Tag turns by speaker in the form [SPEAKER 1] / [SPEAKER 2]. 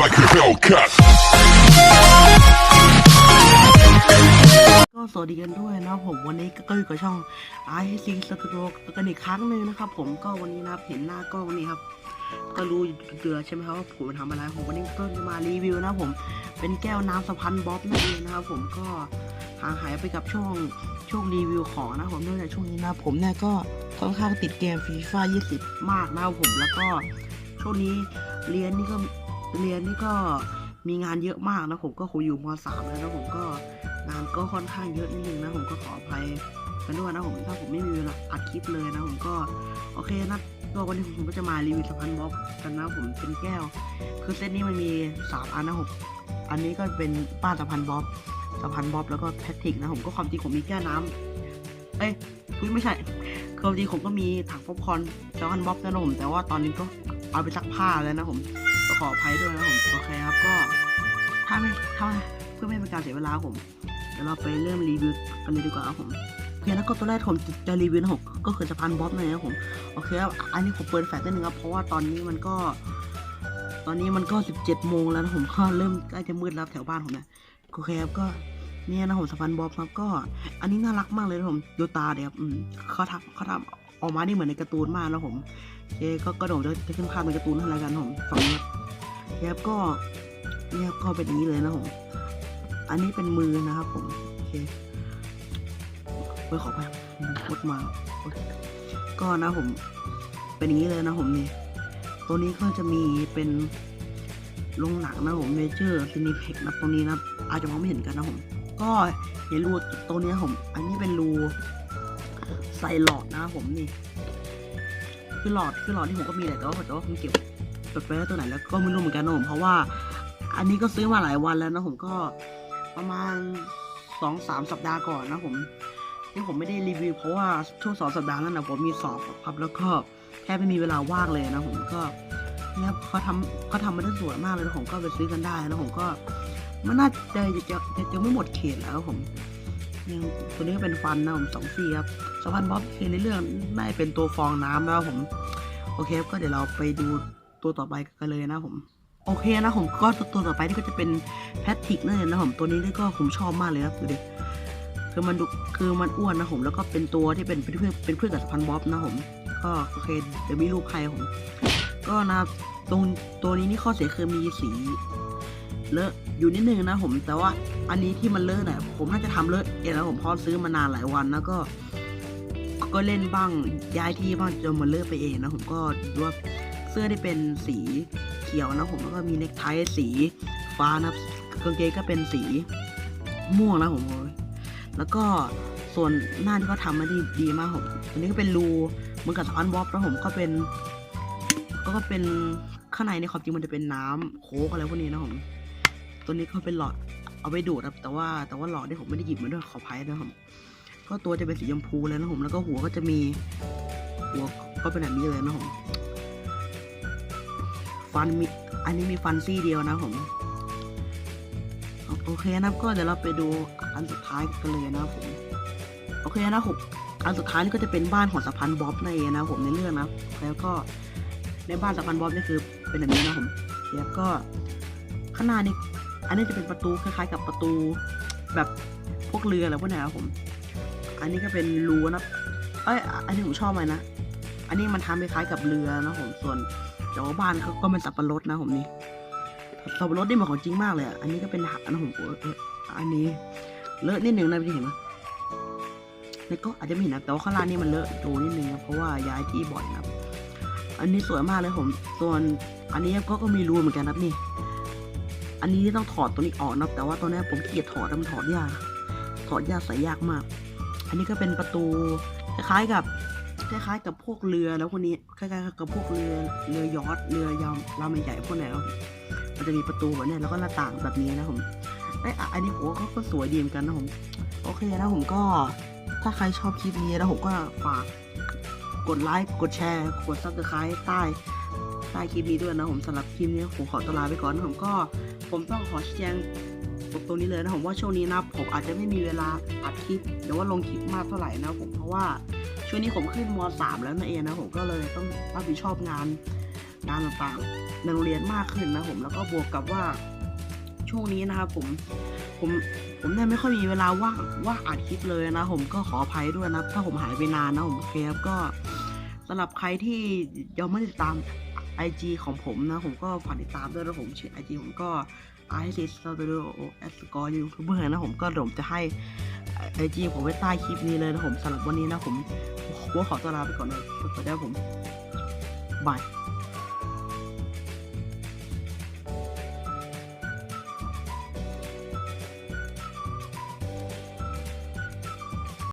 [SPEAKER 1] like a Hellcat.
[SPEAKER 2] ก็สวัสดีกันด้วยนะครับผมวันนี้ก็อยู่กับช่อง i c Studio กันอีกครั้งหนึ่งนะครับ ผมก็วันนี้นะครับเห็นหน้ากล้องนี่ครับ ก็รู้เดือใช่ไหมครับว่าผมทำอะไรผมวันนี้ก็จะมารีวิวนะผม เป็นแก้วน้ำสะพันบ๊อบนั่นเองนะครับ ผมก็ห่างหายไปกับช่วงช่วงรีวิวของนะผมเนื่องจากช่วงนี้นะผมเนี่ยก็ค่อนข้างติดเกมฟีฟ่า20 มากนะครับผมแล้วก็ช่วงนี้เรียนนี่ก็ เรียนนี่ก็มีงานเยอะมากนะผมก็คงอยู่ม .3 แล้วนะผมก็งานก็ค่อนข้างเยอะนิดนึงนะผมก็ขออภัยกันด้วยนะผมถ้าผมไม่มีเวลาอัดคลิปเลยนะผมก็โอเคนะก็วันนี้ผมก็จะมารีวิวสะพานบ๊อบกันนะผมเป็นแก้ว คือเซตนี้มันมีสามอันนะผมอันนี้ก็เป็นป้าสะพานบ๊อบสะพานบ๊อบแล้วก็แพทริกนะผมก็ความจริงผมมีแก้วน้ำเอ้ยคุยไม่ใช่ความจริงผมก็มีถังป๊อปคอร์นสะพานบ๊อบนะผมแต่ว่าตอนนี้ก็เอาไปซักผ้าแล้วนะผม ขออภัยด้วยนะผมโอเคครับก็ถ้าไม่ถ้าเพื่อไม่เป็นการเสียเวลาผมเดี๋ยวเราไปเริ่มรีวิวกันเลยดีกว่าครับผมโอเคแล้วก็ตัวแรกผมจะรีวิวนะผมก็คือสะพานบ๊อบเลยนะครับผมโอเคครับอันนี้ผมเปิดแฟลชนิดนึงครับเพราะว่าตอนนี้มันก็ ตอนนี้มันก็17โมงแล้วนะผมก็เริ่มใกล้จะมืดแล้วแถวบ้านผมนะโอเคครับก็เนี่ยนะผมสะพานบ๊อบครับก็ อันนี้น่ารักมากเลยนะผมดูตาเดี๋ยวครับเขาทำเขาทำออกมานี่เหมือนในการ์ตูนมากนะผม เคก็กระโดดจะจะขึ้นภาพในการ์ตูนอะไรกันนะผมฝั่งนี้ครับก็เนี่ยก็เป็นอย่างนี้เลยนะผม อันนี้เป็นมือนะครับผม โอเคเพื่อขอไปพดมาก็นะผม เป็นอย่างนี้เลยนะผมนี่ ตัวนี้ก็จะมีเป็นโรงหนังนะผมเมเจอร์ซินิเพ็กนะตรงนี้นะอาจจะมองไม่เห็นกันนะผม ก็เห็นรูตรงนี้ผม อันนี้เป็นรูใส่หลอดนะผมนี่ คือหลอดคือหลอดที่ผมก็มีแหละแต่ว่าแต่ว่าผมเก็บเปิดไปแล้วตัวไหนแล้วก็ไม่รู้เหมือนกันนะผมเพราะว่า อันนี้ก็ซื้อมาหลายวันแล้วนะผมก็ประมาณสองสามสัปดาห์ก่อนนะผมที่ผมไม่ได้รีวิวเพราะว่าช่วงสองสัปดาห์นั้นนะผมมีสอบครับแล้วก็แทบไม่มีเวลาว่างเลยนะผมก็เนี่ยเขาทำเขาทำมาได้สวยมากเลยนะผมก็ไปซื้อกันได้แล้วผมก็มันน่าจะจะจะจะจะไม่หมดเขตแล้วผม ยังตัวนี้ก็เป็นฟันนะผมสองซี่ครับสะพานบ๊อบเคในเรื่องน่าจะเป็นตัวฟองน้ำนะครับผม โอเคก็เดี๋ยวเราไปดูตัวต่อไปกันเลยนะผมโอเคนะผมก็ตัวต่อไปนี่ก็จะเป็นแพทริกนั่นเองนะผมตัวนี้นี่ก็ผมชอบมากเลยครับดูดิคือมันดูคือมันอ้วนนะผมแล้วก็เป็นตัวที่เป็นเป็นเพื่อนเป็นเพื่อนกับสะพันบ๊อบนะผม ก็โอเคเดี๋ยวมีรูปใครผม ก็นะตรงตัวนี้นี่ข้อเสียคือมีสี เลอะอยู่นิดนึงนะผมแต่ว่าอันนี้ที่มันเลอะเนี่ยผมน่าจะทำเลอะเองแล้วผมพราะซื้อมานานหลายวันแล้วก็ก็เล่นบ้างย้ายที่บ้างจนมันเลอะไปเองนะผมก็ดูว่าเสื้อที่เป็นสีเขียวนะผมแล้วก็มีเนคไทสีฟ้านะครับกางเกงก็เป็นสีม่วงนะผมแล้วก็ส่วนหน้าที่เขาทำมาดีดีมากผมอันนี้ก็เป็นรูเหมือนกับสปอนบ๊อบแล้วผมก็เป็นก็เป็นข้างในในความจริงมันจะเป็นน้ำโค้กอะไรพวกนี้นะผม ตัวนี้ก็เป็นหลอดเอาไปดูดครับ แต่ว่าแต่ว่าหลอดที่ผมไม่ได้หยิบมาด้วยขออภัยนะครับ ก็ตัวจะเป็นสีชมพูเลยนะผมแล้วก็หัวก็จะมีหัวก็เป็นแบบนี้เลยนะผมฟันมีอันนี้มีฟันซี่เดียวนะผมโอเคนะครับก็เดี๋ยวเราไปดูอันสุดท้ายกันเลยนะผมโอเคนะผมอันสุดท้ายนี่ก็จะเป็นบ้านของสะพานบ๊อบนั่นเองนะผมในเรื่องนะแล้วก็ในบ้านสะพานบ๊อบนี่คือเป็นแบบนี้นะผมแล้วก็ข้างหน้านี่ อันนี้จะเป็นประตูคล้ายๆ กับประตูแบบพวกเรืออะไรพวกนี้ครับผม อันนี้ก็เป็นรูนะเอ้ยอันนี้ผมชอบไหมนะ อันนี้มันทำคล้ายๆกับเรือนะผม ส่วนแต่ว่าบ้านเขาก็เป็นสับปะรดนะผมนี่สับปะรดนี่มันของจริงมากเลยอะอันนี้ก็เป็นหางนะผมเอออันนี้เลอะนิดนึงนะพี่เห็นไหมแล้วก็อาจจะไม่เห็นนะแต่ว่าข้างล่างนี่มันเลอะดูนิดนึงนะเพราะว่าย้ายที่บ่อยนะอันนี้สวยมากเลยผม ส่วนอันนี้ก็ก็มีรูเหมือนกันครับนี่ อันนี้ต้องถอดตัวนี้ออกนะแต่ว่าตัวนี้ผมเกียจถอดแล้วมันถอดยาก ถอดยากใส่ยากมาก อันนี้ก็เป็นประตูคล้ายๆกับคล้ายๆกับพวกเรือแล้วพวกนี้คล้ายๆกับพวกเรือเรือยอทเรือยำลำใหญ่พวกไหนมันจะมีประตูแบบนี้แล้วก็หน้าต่างแบบนี้นะผมไอยอะอันนี้ผมว่าเขาก็สวยดีเหมือนกันนะผมโอเคนะผมก็ถ้าใครชอบคลิปนี้นะผมก็ฝากกดไลค์กดแชร์กดซับสไครต์ใต้ ใต้คลิปนี้ด้วยนะผมสำหรับคลิปนี้ผมขอตลาไปก่อนนะผมก็ผมต้องขอชี้แจงตรงนี้เลยนะผมว่าช่วงนี้นะผมอาจจะไม่มีเวลาอัดคลิปหรือว่าลงคลิปมากเท่าไหร่นะผมเพราะว่าช่วงนี้ผมขึ้นม .3 แล้วนั่นเองนะผมก็เลยต้องรับผิดชอบงานงานต่างๆในโรงเรียนมากขึ้นนะผมแล้วก็บวกกับว่าช่วงนี้นะครับผมผมผมเนี่ยไม่ค่อยมีเวลาว่างว่างอัดคลิปเลยนะผมก็ขออภัยด้วยนะถ้าผมหายไปนานนะผมเคครับก็สำหรับใครที่ยังไม่ได้ติดตาม IG ของผมนะ ผมก็ฝากติดตามด้วยนะผมชื่อ IG ผมก็ i c studio s c o r e ยูทูบเบอร์นะผมก็ผมจะให้ไอจีผมไว้ใต้คลิปนี้เลยนะผมสำหรับวันนี้นะผมผมขอตัวลาไปก่อนนะสวัสดีครับผมบาย